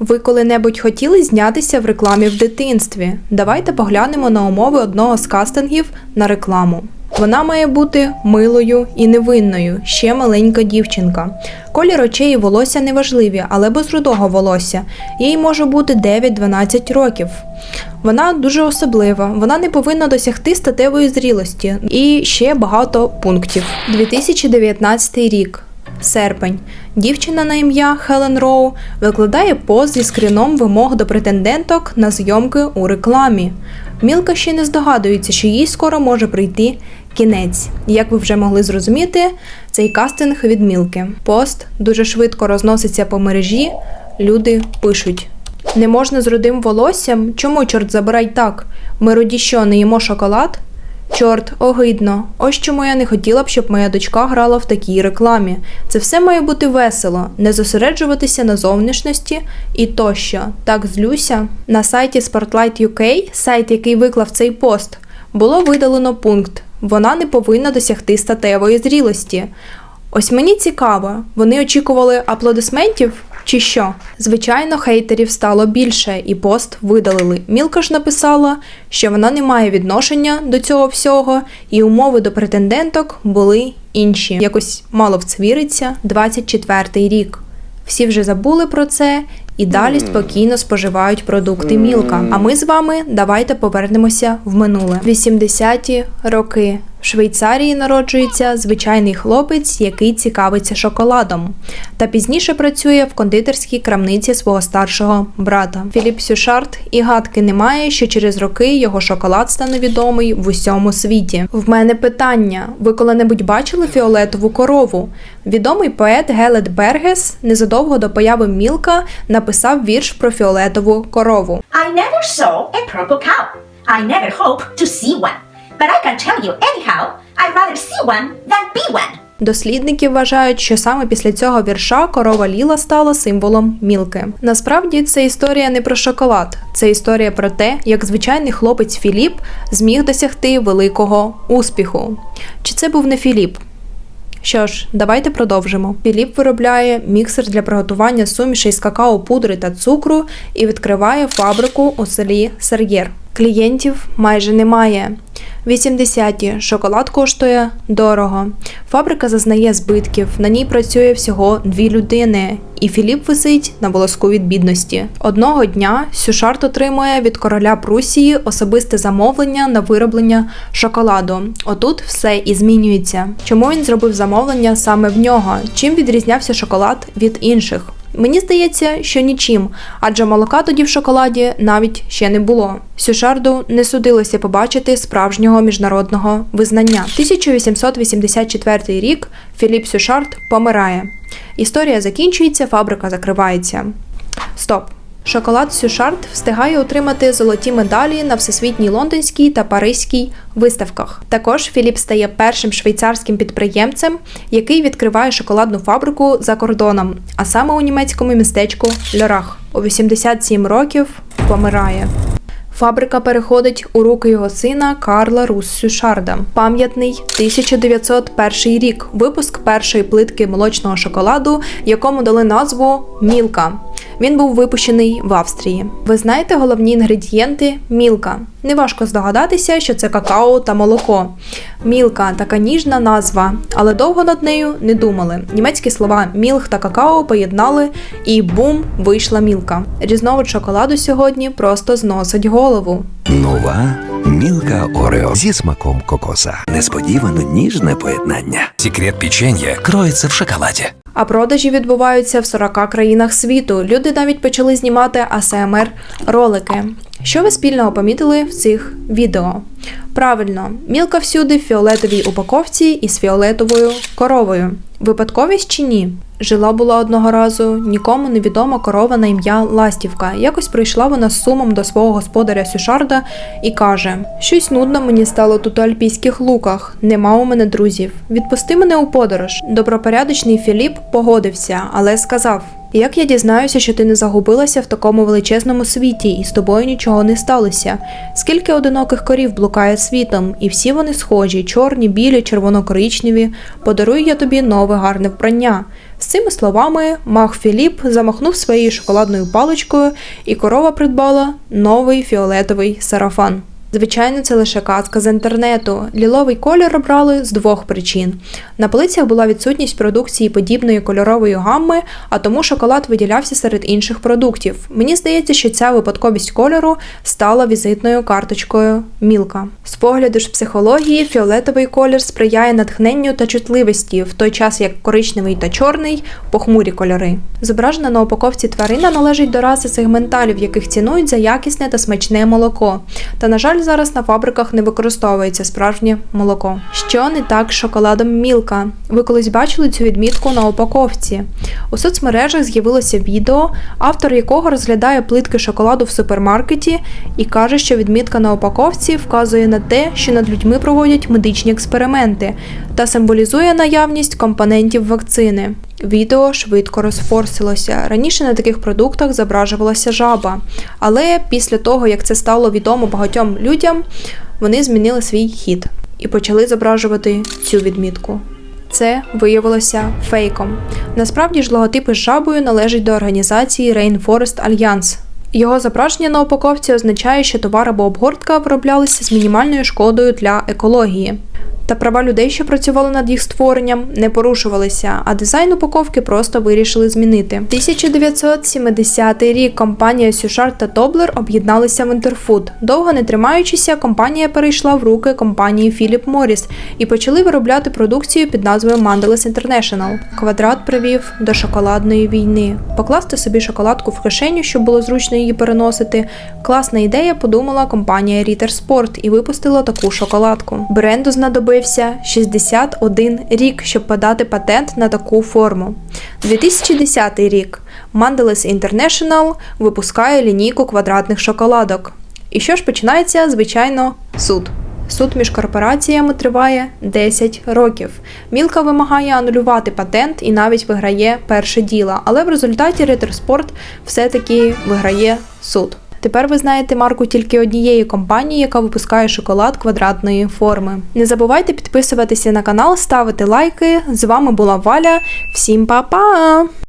Ви коли-небудь хотіли знятися в рекламі в дитинстві? Давайте поглянемо на умови одного з кастингів на рекламу. Вона має бути милою і невинною, ще маленька дівчинка. Колір очей і волосся неважливі, але без рудого волосся. Їй може бути 9-12 років. Вона дуже особлива, вона не повинна досягти статевої зрілості і ще багато пунктів. 2019 рік. Серпень. Дівчина на ім'я Хелен Роу викладає пост зі скріном вимог до претенденток на зйомки у рекламі. Мілка ще не здогадується, що їй скоро може прийти кінець. Як ви вже могли зрозуміти, цей кастинг від Мілки. Пост дуже швидко розноситься по мережі. Люди пишуть. Не можна з рудим волоссям? Чому, чорт забирай так? Ми роді що, не їмо шоколад? Чорт, огидно. Ось чому я не хотіла б, щоб моя дочка грала в такій рекламі. Це все має бути весело, не зосереджуватися на зовнішності і тощо. Так злюся. На сайті Spotlight UK, сайт, який виклав цей пост, було видалено пункт. Вона не повинна досягти статевої зрілості. Ось мені цікаво, вони очікували аплодисментів чи що? Звичайно, хейтерів стало більше, і пост видалили. Мілка ж написала, що вона не має відношення до цього всього, і умови до претенденток були інші. Якось мало в це віриться. 24-й рік. Всі вже забули про це і далі спокійно споживають продукти Мілка. А ми з вами давайте повернемося в минуле. 80-ті роки. В Швейцарії народжується звичайний хлопець, який цікавиться шоколадом, та пізніше працює в кондитерській крамниці свого старшого брата. Філіп Сюшарт і гадки немає, що через роки його шоколад стане відомий в усьому світі. В мене питання: ви коли-небудь бачили фіолетову корову? Відомий поет Гелет Бергес незадовго до появи Мілка написав вірш про фіолетову корову. I never saw a purple cow. I never hope to see one. But I can tell you anyhow, I'd rather see one than be one. Дослідники вважають, що саме після цього вірша корова Ліла стала символом мілки. Насправді це історія не про шоколад, це історія про те, як звичайний хлопець Філіп зміг досягти великого успіху. Чи це був не Філіп? Що ж, давайте продовжимо. Філіп виробляє міксер для приготування сумішей з какао, пудри та цукру і відкриває фабрику у селі Сар'єр. Клієнтів майже немає. 80-ті шоколад коштує дорого. Фабрика зазнає збитків. На ній працює всього дві людини, і Філіп висить на волоску від бідності. Одного дня Сюшарт отримує від короля Прусії особисте замовлення на вироблення шоколаду. Отут все і змінюється. Чому він зробив замовлення саме в нього? Чим відрізнявся шоколад від інших? Мені здається, що нічим, адже молока тоді в шоколаді навіть ще не було. Сюшарду не судилося побачити справжнього міжнародного визнання. 1884 рік Філіп Сюшард помирає. Історія закінчується, фабрика закривається. Стоп. Шоколад Сюшард встигає отримати золоті медалі на всесвітній лондонській та паризькій виставках. Також Філіп стає першим швейцарським підприємцем, який відкриває шоколадну фабрику за кордоном, а саме у німецькому містечку Льорах. У 87 років помирає. Фабрика переходить у руки його сина Карла Рус Сюшарда. Пам'ятний 1901 рік. Випуск першої плитки молочного шоколаду, якому дали назву Мілка. Він був випущений в Австрії. Ви знаєте головні інгредієнти мілка. Неважко здогадатися, що це какао та молоко. Мілка така ніжна назва, але довго над нею не думали. Німецькі слова мілх та какао поєднали і бум вийшла мілка. Різновид шоколаду сьогодні просто зносить голову. Нова Мілка Орео зі смаком кокоса. Несподівано ніжне поєднання. Секрет печенья кроється в шоколаді. А продажі відбуваються в 40 країнах світу. Люди навіть почали знімати АСМР ролики. Що ви спільного помітили в цих відео? Правильно, мілка всюди в фіолетовій упаковці із фіолетовою коровою. Випадковість чи ні? Жила була одного разу нікому невідома корова на ім'я Ластівка. Якось прийшла вона з сумом до свого господаря Сюшарда і каже: Щось нудно мені стало тут у альпійських луках, нема у мене друзів. Відпусти мене у подорож. Добропорядочний Філіп погодився, але сказав: Як я дізнаюся, що ти не загубилася в такому величезному світі, і з тобою нічого не сталося? Скільки одиноких корів блукає світом, і всі вони схожі, чорні, білі, червоно-коричневі. Подарую я тобі нове гарне вбрання. З цими словами Мах Філіп замахнув своєю шоколадною паличкою, і корова придбала новий фіолетовий сарафан. Звичайно, це лише казка з інтернету. Ліловий колір обрали з двох причин. На полицях була відсутність продукції подібної кольорової гамми, а тому шоколад виділявся серед інших продуктів. Мені здається, що ця випадковість кольору стала візитною карточкою Мілка. З погляду ж психології, фіолетовий колір сприяє натхненню та чутливості, в той час як коричневий та чорний похмурі кольори. Зображена на упаковці тварина належить до раси сегменталів, яких цінують за якісне та смачне молоко. Та, на жаль, зараз на фабриках не використовується справжнє молоко. Що не так з шоколадом Мілка? Ви колись бачили цю відмітку на упаковці? У соцмережах з'явилося відео, автор якого розглядає плитки шоколаду в супермаркеті і каже, що відмітка на упаковці вказує на те, що над людьми проводять медичні експерименти та символізує наявність компонентів вакцини. Відео швидко розфорсилося. Раніше на таких продуктах зображувалася жаба, але після того, як це стало відомо багатьом людям, вони змінили свій хід і почали зображувати цю відмітку. Це виявилося фейком. Насправді ж логотип із жабою належить до організації Rainforest Alliance. Його зображення на упаковці означає, що товар або обгортка вироблялися з мінімальною шкодою для екології. Та права людей, що працювали над їх створенням, не порушувалися, а дизайн упаковки просто вирішили змінити. 1970 рік компанія Сюшар та Тоблер об'єдналися в Інтерфуд. Довго не тримаючися, компанія перейшла в руки компанії Philip Morris і почали виробляти продукцію під назвою Mandelis International. Квадрат привів до шоколадної війни. Покласти собі шоколадку в кишеню, щоб було зручно її переносити. Класна ідея, подумала компанія Ritter Sport і випустила таку шоколадку. Бренду знадобився 61 рік, щоб подати патент на таку форму. 2010 рік Mandelis International випускає лінійку квадратних шоколадок. І що ж починається, звичайно, суд. Суд між корпораціями триває 10 років. Мілка вимагає анулювати патент і навіть виграє перше діло, але в результаті Sport все-таки виграє суд. Тепер ви знаєте марку тільки однієї компанії, яка випускає шоколад квадратної форми. Не забувайте підписуватися на канал, ставити лайки. З вами була Валя. Всім па-па!